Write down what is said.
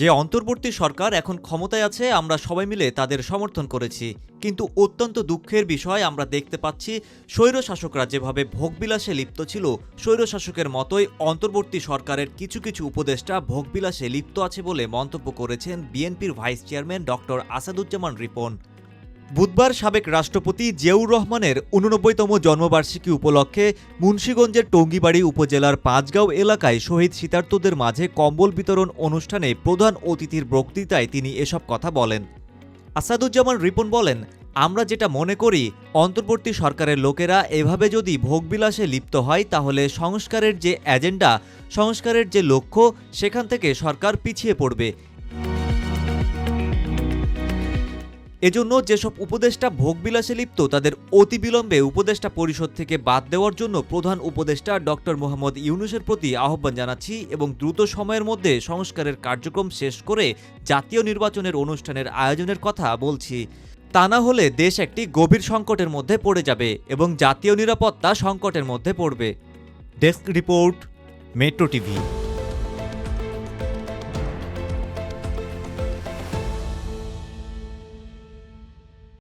যে অন্তর্বর্তী সরকার এখন ক্ষমতায় আছে, আমরা সবাই মিলে তাদের সমর্থন করেছি। কিন্তু অত্যন্ত দুঃখের বিষয়, আমরা দেখতে পাচ্ছি স্বৈরশাসকরা যেভাবে ভোগবিলাসে লিপ্ত ছিল, স্বৈরশাসকের মতোই অন্তর্বর্তী সরকারের কিছু কিছু উপদেষ্টা ভোগবিলাসে লিপ্ত আছে বলে মন্তব্য করেছেন বিএনপির vice chairman doctor Asaduzzaman Ripon. বুধবার সাবেক রাষ্ট্রপতি জিয়াউর রহমানের উননব্বইতম জন্মবার্ষিকী উপলক্ষে মুন্সীগঞ্জের টঙ্গিবাড়ি উপজেলার পাঁচগাঁও এলাকায় শহীদ শীতার্থদের মাঝে কম্বল বিতরণ অনুষ্ঠানে প্রধান অতিথির বক্তৃতায় তিনি এসব কথা বলেন। আসাদুজ্জামান রিপন বলেন, আমরা যেটা মনে করি, অন্তর্বর্তী সরকারের লোকেরা এভাবে যদি ভোগবিলাসে লিপ্ত হয়, তাহলে সংস্কারের যে এজেন্ডা, সংস্কারের যে লক্ষ্য, সেখান থেকে সরকার পিছিয়ে পড়বে। এজন্য যেসব উপদেষ্টা ভোগবিলাসে লিপ্ত, তাদের অতিবিলম্বে উপদেষ্টা পরিষদ থেকে বাদ দেওয়ার জন্য প্রধান উপদেষ্টা ডক্টর মোহাম্মদ ইউনুসের প্রতি আহ্বান জানাচ্ছি এবং দ্রুত সময়ের মধ্যে সংস্কারের কার্যক্রম শেষ করে জাতীয় নির্বাচনের অনুষ্ঠানের আয়োজনের কথা বলছি। তা না হলে দেশ একটি গভীর সংকটের মধ্যে পড়ে যাবে এবং জাতীয় নিরাপত্তা সংকটের মধ্যে পড়বে। Desk report, metro TV.